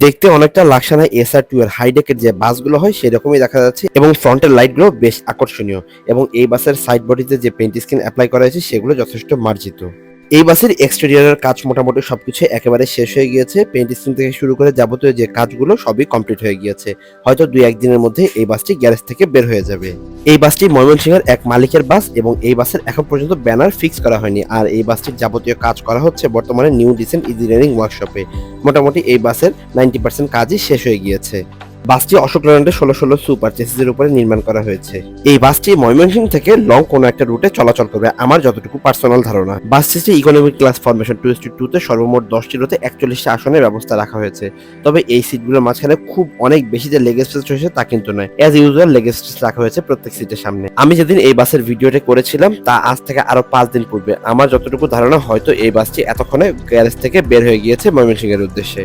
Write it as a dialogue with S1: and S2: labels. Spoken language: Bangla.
S1: দেখতে অনেকটা লাগছে লাক্সানা এসআর টু এর হাইডেকের যে বাসগুলো হয়, সেরকমই দেখা যাচ্ছে। এবং ফ্রন্টের লাইটগুলো বেশ আকর্ষণীয়। এবং এই বাসের সাইড বডিতে যে পেন্ট স্ক্রিন অ্যাপ্লাই করা হয়েছে, সেগুলো যথেষ্ট মার্জিত। এই বাসের এক্সটেরিয়রের কাজ মোটামুটি সবকিছু একেবারে শেষ হয়ে গিয়েছে। পেন্ট স্ক্রিন থেকে শুরু করে যাবতীয় যে কাজগুলো সবই কমপ্লিট হয়ে গিয়েছে। হয়তো দুই একদিনের মধ্যে এই বাসটি গ্যারেজ থেকে বের হয়ে যাবে। এই বাসটি ময়মনসিংহের এক মালিকের বাস এবং এই বাসের এখন পর্যন্ত ব্যানার ফিক্স করা হয়নি। আর এই বাসটির যাবতীয় কাজ করা হচ্ছে বর্তমানে নিউ ডিসেন্ট ইঞ্জিনিয়ারিং ওয়ার্কশপে মোটামুটি এই বাসের নাইনটি পার্সেন্ট কাজই শেষ হয়ে গিয়েছে। বাসটি অশোক ল্যান্ডের ষোলো ষোলো সুপার চেসিসের উপরে নির্মাণ করা হয়েছে। এই বাসটি ময়মনসিংহ থেকে লং কোনো একটা রুটে চলাচল করবে আমার যতটুকু পার্সোনাল ধারণা। বাস সিস্টে economic class formation two two টুতে সর্বমোট দশটি রোতে একচল্লিশটা আসনের ব্যবস্থা রাখা হয়েছে। তবে এই সিটগুলোর মাঝখানে খুব অনেক বেশি যে লেগ স্পেস রয়েছে তা কিন্তু নয়। অ্যাজ ইউজুয়াল লেগ স্পেস রাখা হয়েছে প্রত্যেক সিটের সামনে। আমি যেদিন এই বাসের ভিডিওটি করেছিলাম, তা আজ থেকে আরও পাঁচ দিন পূর্বে। আমার যতটুকু ধারণা, হয়তো এই বাসটি এতক্ষণে গ্যারেজ থেকে বের হয়ে গিয়েছে ময়মনসিংহের উদ্দেশ্যে।